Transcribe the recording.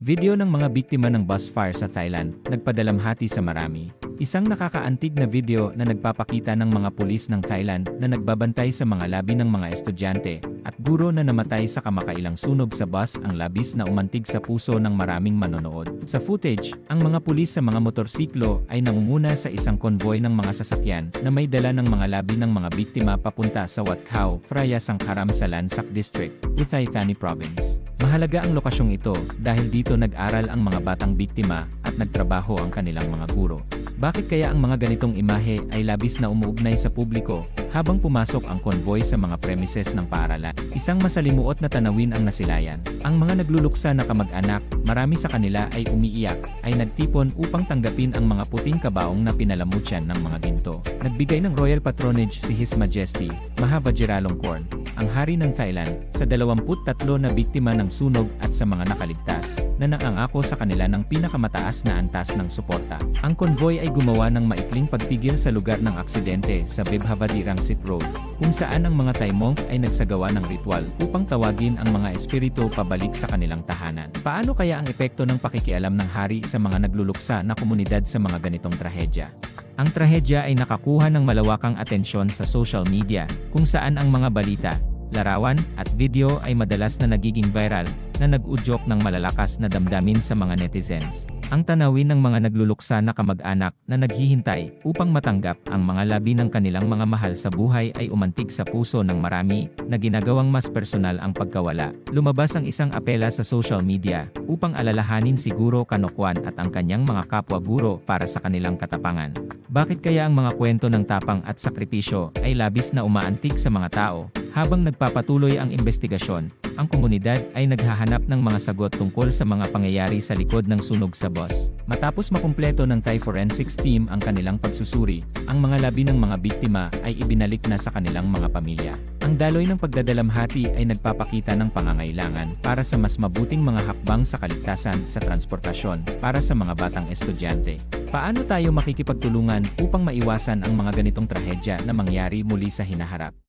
Video ng mga biktima ng bus fire sa Thailand, nagpadalamhati sa marami. Isang nakakaantig na video na nagpapakita ng mga pulis ng Thailand na nagbabantay sa mga labi ng mga estudyante at guro na namatay sa kamakailang sunog sa bus ang labis na umantig sa puso ng maraming manonood. Sa footage, ang mga pulis sa mga motorsiklo ay nangunguna sa isang konvoy ng mga sasakyan na may dala ng mga labi ng mga biktima papunta sa Wat Khao, Phraya Sangkaram sa Lansak District, Uthai Thani Province. Mahalaga ang lokasyong ito dahil dito nag-aral ang mga batang biktima at nagtrabaho ang kanilang mga guro. Bakit kaya ang mga ganitong imahe ay labis na umuugnay sa publiko habang pumasok ang konvoy sa mga premises ng paaralan? Isang masalimuot na tanawin ang nasilayan. Ang mga nagluluksa na kamag-anak, marami sa kanila ay umiiyak, ay nagtipon upang tanggapin ang mga puting kabaong na pinalamutyan ng mga ginto. Nagbigay ng royal patronage si His Majesty, Mahavajiralongkorn, ang hari ng Thailand, sa 23 na biktima ng sunog at sa mga nakaligtas, na nangangako sa kanila ng pinakamataas na antas ng suporta. Ang konvoy ay gumawa ng maikling pagpigil sa lugar ng aksidente sa Bibhavadi Rangsit Road, kung saan ang mga Thai monk ay nagsagawa ng ritual upang tawagin ang mga espiritu pabalik sa kanilang tahanan. Paano kaya ang epekto ng pakikialam ng hari sa mga nagluluksa na komunidad sa mga ganitong trahedya? Ang trahedya ay nakakuha ng malawakang atensyon sa social media, kung saan ang mga balita, larawan, at video ay madalas na nagiging viral, na nag-udyok ng malalakas na damdamin sa mga netizens. Ang tanawin ng mga nagluluksa na kamag-anak na naghihintay upang matanggap ang mga labi ng kanilang mga mahal sa buhay ay umantig sa puso ng marami na ginagawang mas personal ang pagkawala. Lumabas ang isang apela sa social media upang alalahanin siguro kanokwan at ang kanyang mga kapwa guro para sa kanilang katapangan. Bakit kaya ang mga kwento ng tapang at sakripisyo ay labis na umaantig sa mga tao? Habang nagpapatuloy ang investigasyon, ang komunidad ay naghahanap ng mga sagot tungkol sa mga pangyayari sa likod ng sunog sa bus. Matapos makumpleto ng Thai Forensics Team ang kanilang pagsusuri, ang mga labi ng mga biktima ay ibinalik na sa kanilang mga pamilya. Ang daloy ng pagdadalamhati ay nagpapakita ng pangangailangan para sa mas mabuting mga hakbang sa kaligtasan sa transportasyon para sa mga batang estudyante. Paano tayo makikipagtulungan upang maiwasan ang mga ganitong trahedya na mangyari muli sa hinaharap?